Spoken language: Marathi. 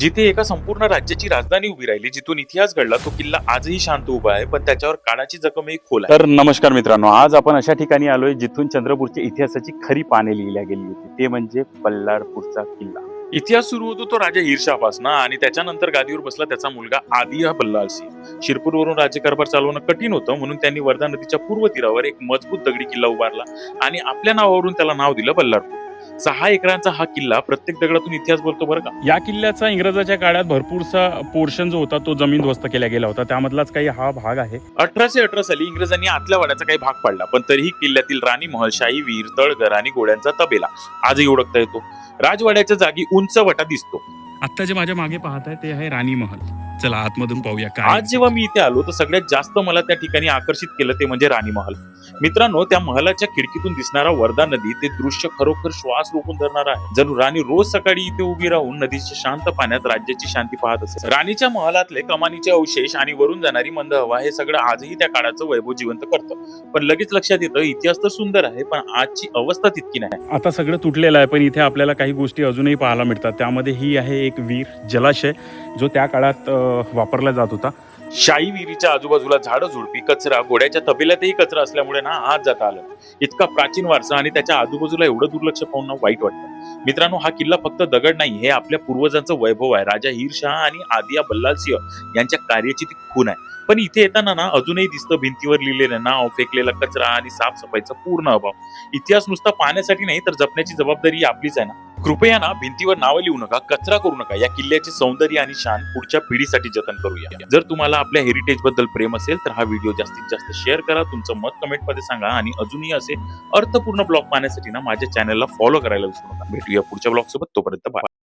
जिथे एका संपूर्ण राज्याची राजधानी उभी राहिली जिथून इतिहास घडला तो किल्ला आजही शांत उभा आहे पण त्याच्यावर काळाची जखमही खोल आहे. तर नमस्कार मित्रांनो आज आपण अशा ठिकाणी आलोय जिथून चंद्रपूरच्या इतिहासाची खरी पाने लिहिल्या गेली होती. ते म्हणजे बल्लारपूरचा किल्ला. इतिहास सुरू होतो तो राजा हिरशापासून आणि त्याच्यानंतर गादीवर बसला त्याचा मुलगा आदिया बल्लाल सिंह. शिरपूरवरून राज्यकारभार चालवणं कठीण होतं म्हणून त्यांनी वर्धा नदीच्या पूर्व तीरावर एक मजबूत दगडी किल्ला उभारला आणि आपल्या नावावरून त्याला नाव दिलं बल्लारपूर सहा एकरांचा हा किल्ला प्रत्येक दगडातून इतिहास बोलतो बरं का? या किल्ल्याचा इंग्रजाच्या काळात भरपूरसा पोर्शन जो होता तो जमीन ध्वस्त केला गेला होता. त्यामधलाच काही हा भाग आहे. अठराशे अठरा साली इंग्रजांनी आतल्या वाड्याचा काही भाग पाडला पण तरीही किल्ल्यातील राणी महल शाही वीर तळघर आणि घोड्यांचा तबेला आजही ओळखता येतो. राजवाड्याच्या जागी उंच वटा दिसतो. आता जे माझ्या मागे पाहत आहे ते आहे राणी महल. चला आतमधून पाहूया आज जेव्हा मी इथे आलो तर सगळ्यात जास्त मला त्या ठिकाणी आकर्षित केलं ते म्हणजे राणी महल. मित्रांनो त्या महलाच्या खिडकीतून दिसणारा वर्धा नदी ते दृश्य खरोखर श्वास रोखून धरणार आहे. जणू राणी रोज सकाळी इथे उभी राहून नदीच्या शांत पाण्यात राज्याची शांती पाहत असे राणीच्या महलातले कमानीचे अवशेष आणि वरून जाणारी मंद हवा हे सगळं आजही त्या काळाचं वैभव जिवंत करतं. पण लगेच लक्षात येतं इतिहास तर सुंदर आहे पण आजची अवस्था तितकी नाही. आता सगळं तुटलेलं आहे पण इथे आपल्याला काही गोष्टी अजूनही पाहायला मिळतात. त्यामध्ये ही आहे एक वीर जलाशय जो त्या काळात वापरला जात होता. शाही विहिरीच्या आजूबाजूला झाडं झुडपी कचरा घोड्याच्या तबेल्यातही कचरा असल्यामुळे ना आज जाता आलं. इतका प्राचीन वारसा आणि त्याच्या आजूबाजूला एवढं दुर्लक्ष पाहून ना वाईट वाटतं. मित्रांनो हा किल्ला फक्त दगड नाही हे आपल्या पूर्वजांचं वैभव आहे. राजा हिरशाह आणि आदिया बल्लालसिंह यांच्या कार्याची ती खून आहे. पण इथे येताना ना अजूनही दिसतं भिंतीवर लिहिलेलं नाव फेकलेला कचरा आणि साफसफाईचा पूर्ण अभाव. इतिहास नुसता पाहण्यासाठी नाही तर जपण्याची जबाबदारी आपलीच आहे ना. कृपया ना भिंतीवर नावं लिहू नका कचरा करू नका. या किल्ल्याचे सौंदर्य आणि शान पुढच्या पिढीसाठी जतन करूया. जर तुम्हाला आपल्या हेरिटेजबद्दल प्रेम असेल तर हा व्हिडिओ जास्तीत जास्त शेअर करा. तुमचं मत कमेंटमध्ये सांगा आणि अजूनही असे अर्थपूर्ण ब्लॉग पाहण्यासाठी ना माझ्या चॅनलला फॉलो करायला विसरू नका. भेटूया पुढच्या ब्लॉग सोबत. तोपर्यंत.